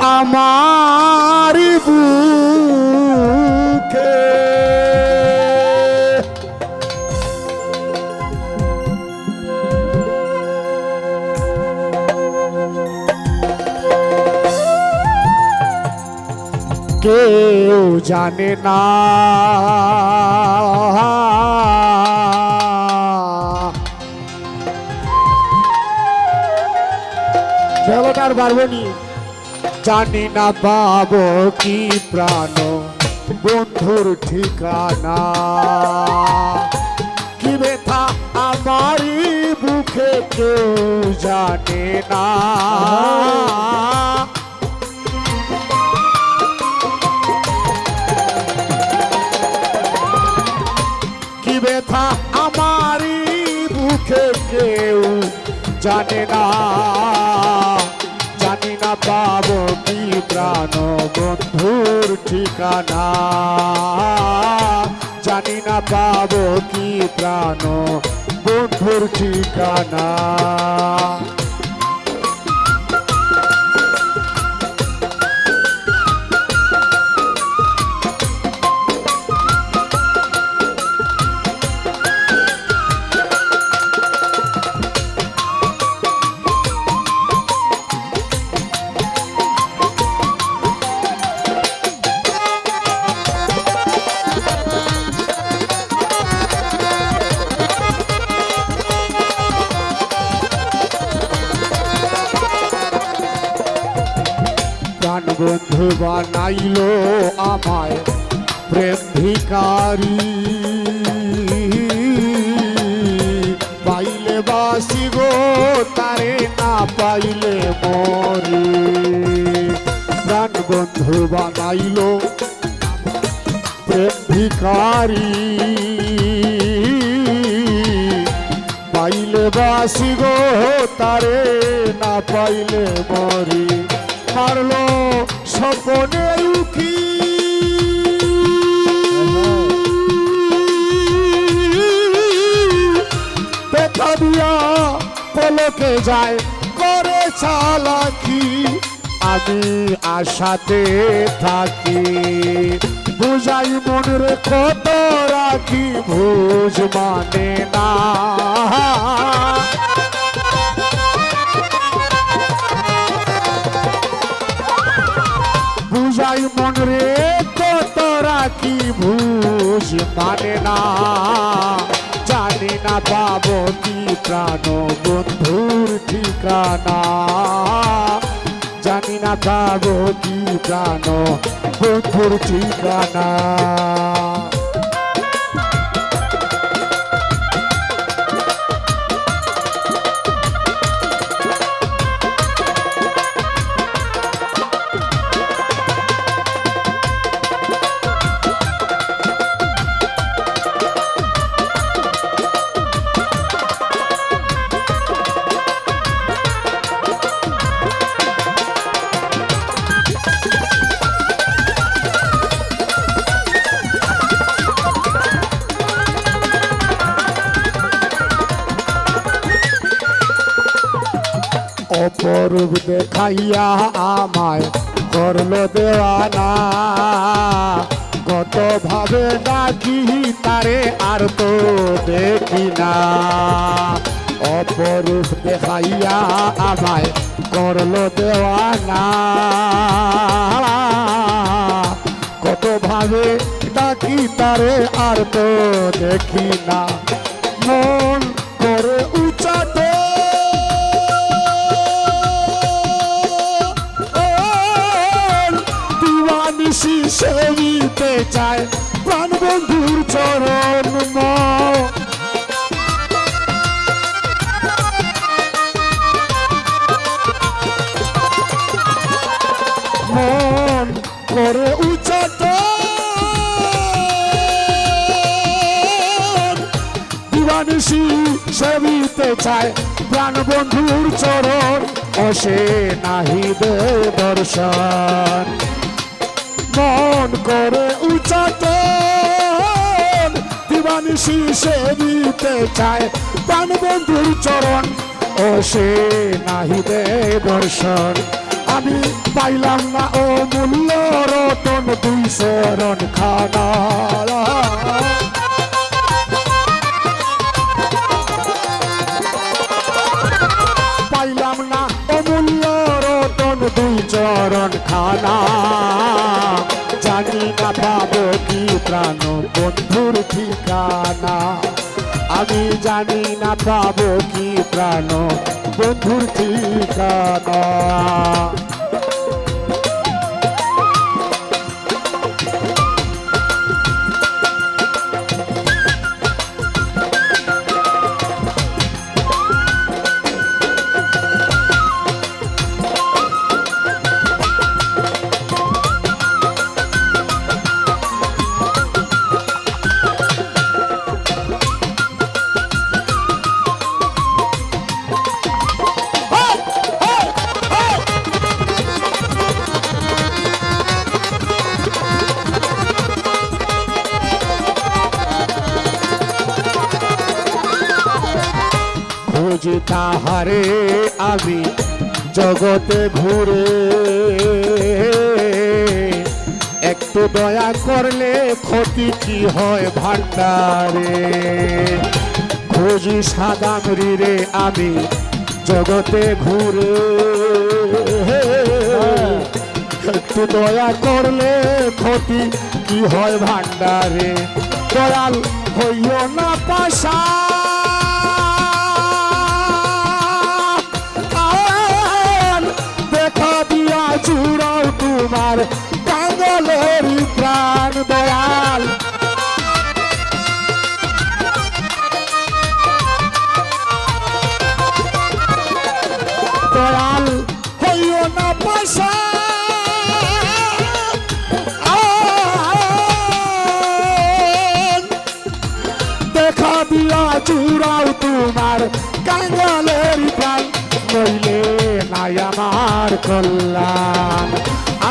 আমার বুকে। কেউ জানে না। বেলটার পারবনি জানি না পাবো কি প্রাণ। বন্ধুর ঠিকানা। কি ব্যথা আমারই বুকে কেউ জানে না। কি ব্যথা আমারই কেউ জানে না। না পাবো কি প্রাণ বন্ধুর ঠিকানা? জানি না পাবো কি প্রাণ বন্ধুর ঠিকানা। বন্ধু বানাইলো আমায় প্রেম ভিকারি পাইলে বাসি গো, তারে না পাইলে মরি। প্রাণ বন্ধু বানাইলো প্রেম ভিকারি পাইলে বাসি গো, তারে না পাইলে মরি। মারলো স্বপনে উকি। পেটা দিয়া পলকে যায়, করে চালাকি। আমি আশাতে থাকি, বুঝাই মনের কত রাখি বুঝ মানে না। বুঝ মানে না। জানি না পাবো কি প্রাণ বন্ধুর ঠিকানা। জানি না পাবো কি প্রাণ বন্ধুর ঠিকানা। অপরূপ দেখাইয়া আমায় করল দেওয়ানা। কত ভাবে ডাকি তারে আর তো দেখি না। অপরূপ দেখাইয়া আমায় করল দেওয়ানা। কত ভাবে ডাকি তারে আর তো দেখি না। দিবানিসি সেবিতে চায়। প্রাণ বন্ধুর চরণ মন করে উচ্চত দিবানিসি সেবিতে চায়। প্রাণ বন্ধুর চরণ, অসে নাহি দর্শন। মন করে উচ্চতন দিবানি শিষে দিতে চায় প্রাণ বন্ধুর চরণ। ও সে নাহি দে দর্শন। আমি পাইলাম না ও মূল্য রতন দুই শরণ খানা। প্রাণ বন্ধুর ঠিকানা? আমি জানি না পাবো কি প্রাণ বন্ধুর ঠিকানা। খুঁজি তাহারে আমি জগতে ঘুরে। একটু দয়া করলে ক্ষতি কি হয় ভান্ডারে? খুঁজি সাদামরি রে আমি জগতে ঘুরে। একটু দয়া করলে ক্ষতি কি হয় ভান্ডারে? দয়াল হইও না পাশা। আমার কল্যাণ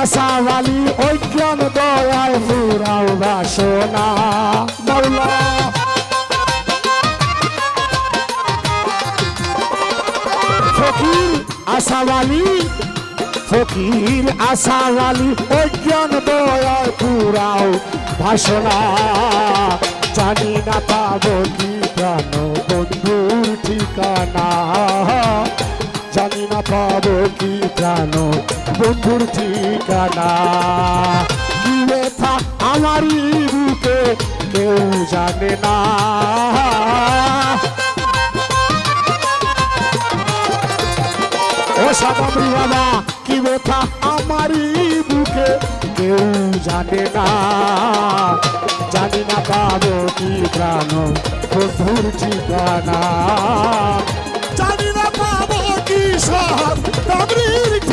আশাওয়ালি ঐক্যন দয়ায় ফুরাও বাসনা। মৌলা ফকির আশাওয়ালি ফকির আশাওয়ালি অজ্ঞান দয়ায় পুরাও ভাষণা জানি না পাবো কি প্রাণ বন্ধুর ঠিকানা। জানি না পাবো কি প্রাণ। বন্ধুর ঠিকানা। ব্যথা আমারই বুকে কেউ জানে না। বাবা কি ব্যথা আমারই বুকে কেউ জানে না। জানি না পাবো কি প্রাণ, বন্ধুর ঠিকানা। জানি না পাবো Stop! Stop it!